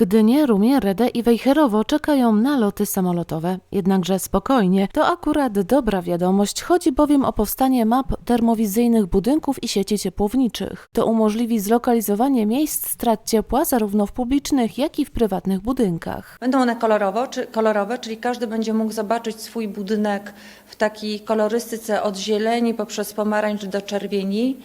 Gdynię, Rumie, Redę i Wejherowo czekają na loty samolotowe. Jednakże spokojnie, to akurat dobra wiadomość, chodzi bowiem o powstanie map termowizyjnych budynków i sieci ciepłowniczych. To umożliwi zlokalizowanie miejsc strat ciepła zarówno w publicznych, jak i w prywatnych budynkach. Będą one kolorowo, czy, kolorowe, czyli każdy będzie mógł zobaczyć swój budynek w takiej kolorystyce od zieleni poprzez pomarańcz do czerwieni,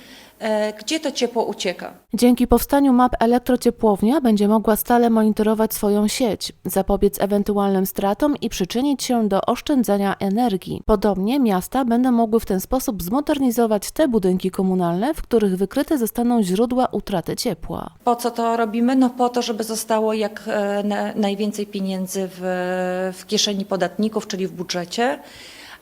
gdzie to ciepło ucieka. Dzięki powstaniu map elektrociepłownia będzie mogła stale monitorować swoją sieć, zapobiec ewentualnym stratom i przyczynić się do oszczędzania energii. Podobnie miasta będą mogły w ten sposób zmodernizować te budynki komunalne, w których wykryte zostaną źródła utraty ciepła. Po co to robimy? No po to, żeby zostało jak e, na, najwięcej pieniędzy w, w kieszeni podatników, czyli w budżecie.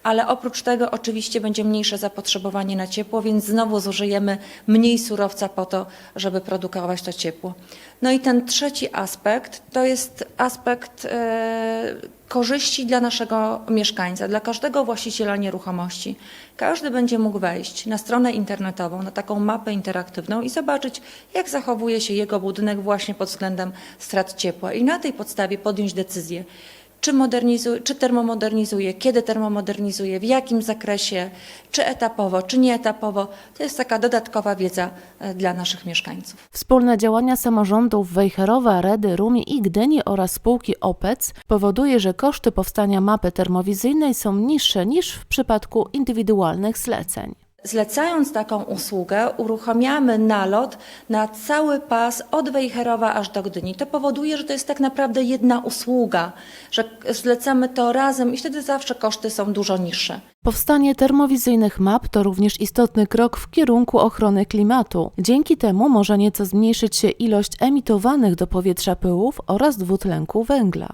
Ale oprócz tego oczywiście będzie mniejsze zapotrzebowanie na ciepło, więc znowu zużyjemy mniej surowca po to, żeby produkować to ciepło. No i ten trzeci aspekt to jest aspekt e, korzyści dla naszego mieszkańca, dla każdego właściciela nieruchomości. Każdy będzie mógł wejść na stronę internetową, na taką mapę interaktywną i zobaczyć, jak zachowuje się jego budynek właśnie pod względem strat ciepła i na tej podstawie podjąć decyzję, czy, modernizuje, czy termomodernizuje, kiedy termomodernizuje, w jakim zakresie, czy etapowo, czy nieetapowo. To jest taka dodatkowa wiedza e, dla naszych mieszkańców. Wspólne działania samorządów Wejherowa, Redy, Rumi i Gdyni oraz spółki OPEC powoduje, że koszty powstania mapy termowizyjnej są niższe niż w przypadku indywidualnych zleceń. Zlecając taką usługę, uruchamiamy nalot na cały pas od Wejherowa aż do Gdyni. To powoduje, że to jest tak naprawdę jedna usługa, że zlecamy to razem i wtedy zawsze koszty są dużo niższe. Powstanie termowizyjnych map to również istotny krok w kierunku ochrony klimatu. Dzięki temu może nieco zmniejszyć się ilość emitowanych do powietrza pyłów oraz dwutlenku węgla.